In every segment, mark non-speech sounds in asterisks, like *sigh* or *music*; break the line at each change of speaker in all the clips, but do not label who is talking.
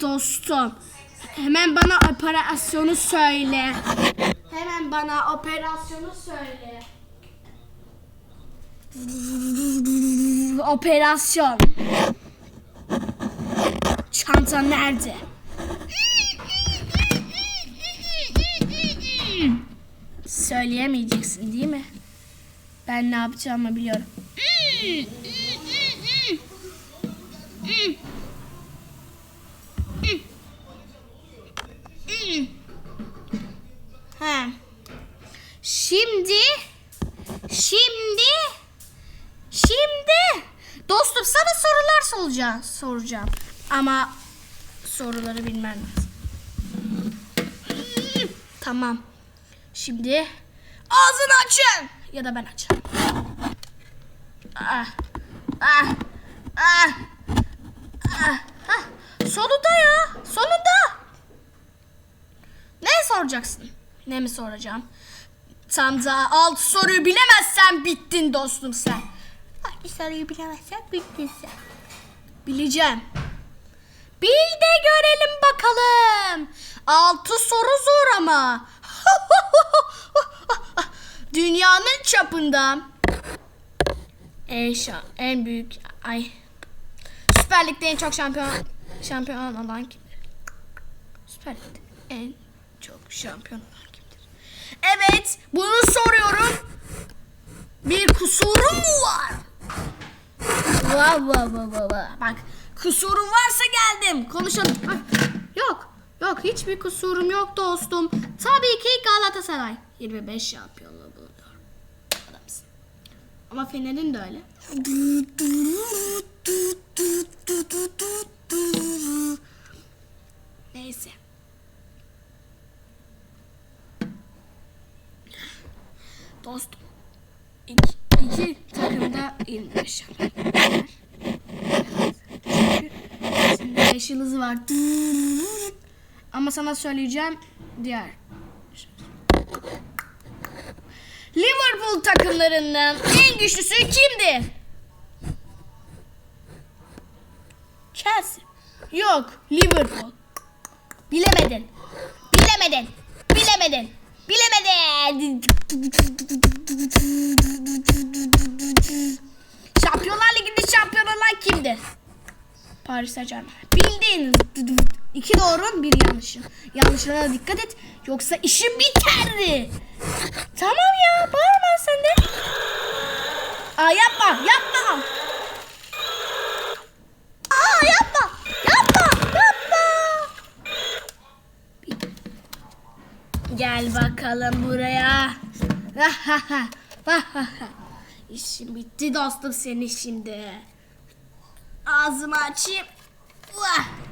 Dostum, hemen bana operasyonu söyle. Hemen bana operasyonu söyle. Operasyon. Çanta nerede? Söyleyemeyeceksin değil mi? Ben ne yapacağımı biliyorum. Ha. Şimdi şimdi şimdi dostum sana sorular soracağım soracağım ama soruları bilmem lazım. Tamam. Şimdi ağzını açın ya da ben açarım. Ah. Ah. Ah. Ah. Sonunda ya. Sonunda. Ne soracaksın? Ne mi soracağım? Tam da alt soruyu bilemezsen bittin dostum sen. Bir soruyu bilemezsen bittin sen. Bileceğim. Bil de görelim bakalım. Altı soru zor ama. *laughs* Dünyanın çapında en, şa- en büyük ay Süper Lig'de en çok şampiyon şampiyon olan kimdir? Süper Lig'de en çok şampiyon olan kimdir? Evet, bunu soruyorum. Bir kusurum mu var? Vav vav vav vav. Bak, kusurum varsa geldim. Konuşalım. Yok, yok hiçbir kusurum yok dostum. Tabii ki Galatasaray. 25 şampiyonluğu bulunuyor. Adamsın. Ama Fener'in de öyle. Neyse. Dostum. İki, iki takımda 25 şampiyon. Çünkü şimdi 5 yıldızı var. Ama sana söyleyeceğim diğer. Liverpool takımlarından en güçlüsü kimdir? Chelsea. Yok, Liverpool. Bilemedin. Bilemedin. Bilemedin. Bilemedin. Şampiyonlar Ligi'nde şampiyon olan kimdir? Paris Saint Germain. Bildin. İki doğru bir yanlışın. Yanlışlara dikkat et. Yoksa işin biterdi. Tamam ya. Bağırma sen de. Aa yapma. Yapma. Aa yapma. Yapma. Yapma. Gel bakalım buraya. *laughs* İşim bitti dostum senin şimdi. Ağzımı açayım. Vah.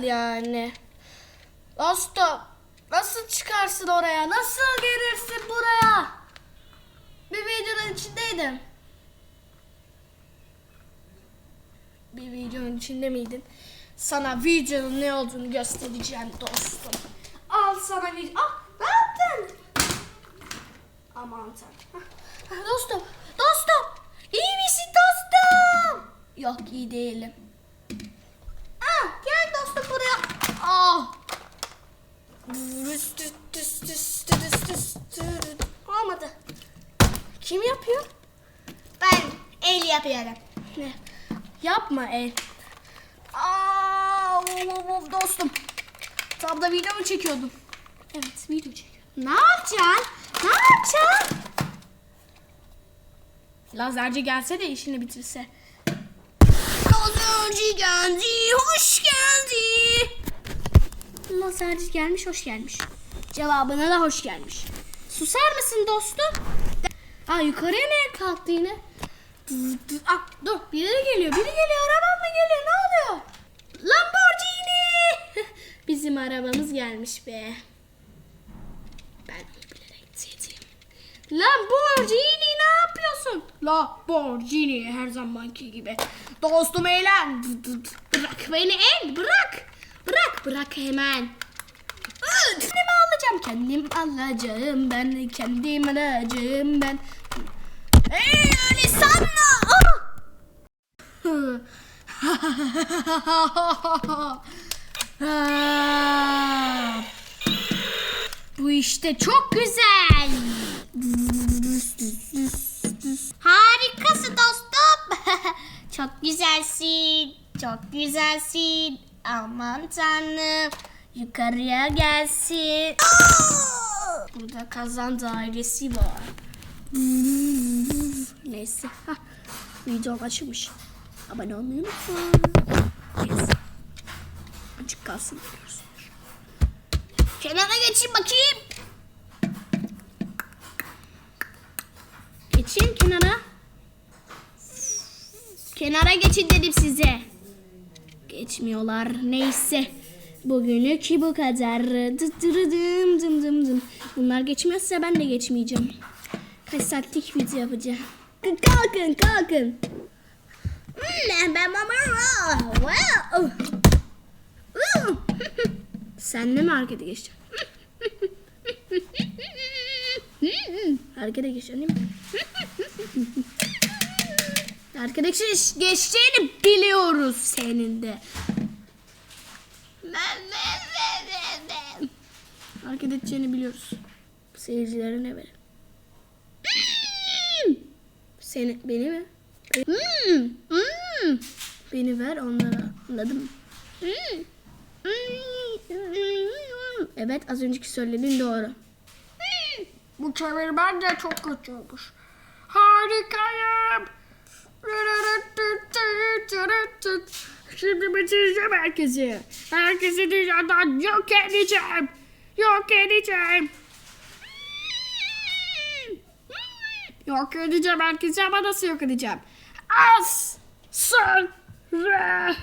güzel yani. Dostum nasıl çıkarsın oraya? Nasıl gelirsin buraya? Bir videonun içindeydim. Bir videonun içinde miydin? Sana videonun ne olduğunu göstereceğim dostum. Al sana video. Ah ne yaptın? Aman tanrım. Ah, ah, dostum, dostum. İyi misin dostum? Yok iyi değilim. Olmadı. Kim yapıyor? Ben el yapıyorum. Ne? Yapma el. Aa, dostum. Tam da video mu çekiyordum? Evet video çekiyordum. Ne yapacaksın? Ne yapacaksın? Lazerci gelse de işini bitirse. Lazerci geldi, hoş geldi. Lazerci gelmiş, hoş gelmiş. Cevabına da hoş gelmiş. Susar mısın dostum? Aa yukarıya ne kalktı yine? Ah, dur biri geliyor biri geliyor arabam mı geliyor ne oluyor? Lamborghini! *laughs* Bizim arabamız gelmiş be. Ben onu bilerek sevdim. Lamborghini ne yapıyorsun? Lamborghini her zamanki gibi. Dostum eğlen. Bırak beni el bırak. Bırak bırak hemen. Kendim alacağım kendim alacağım ben kendim alacağım ben. Ey öyle sanma. *laughs* Bu işte çok güzel. Harikasın dostum. *laughs* çok güzelsin. Çok güzelsin. Aman tanrım. Yukarıya gelsin. Burada kazan dairesi var. Neyse. Hah, Videom açılmış. Abone olmayı unutmayın. Neyse. Açık kalsın. Kenara geçin bakayım. Geçin kenara. Kenara geçin dedim size. Geçmiyorlar. Neyse. Bugünlük bu kadar. Dı dırı dım dım dım. Bunlar geçmezse ben de geçmeyeceğim. Kaç saatlik video yapacağım. Kalkın kalkın. Hmm. Sen de mi harekete geçeceksin? harekete geçeceksin değil mi? Geç- geçeceğini biliyoruz senin de. Hareket edeceğini biliyoruz. Seyircilere ne verelim? Seni, beni mi? Hmm, hmm. Beni ver onlara. Anladın mı? Hmm. Hmm. Evet az önceki söylediğin doğru. Hmm. Bu çeviri bence çok kötü olmuş. Harikayım. Şimdi bitireceğim herkesi. Herkesi dünyadan yok edeceğim. Yok edeceğim. Yok edeceğim herkesi ama nasıl yok edeceğim? Az sonra.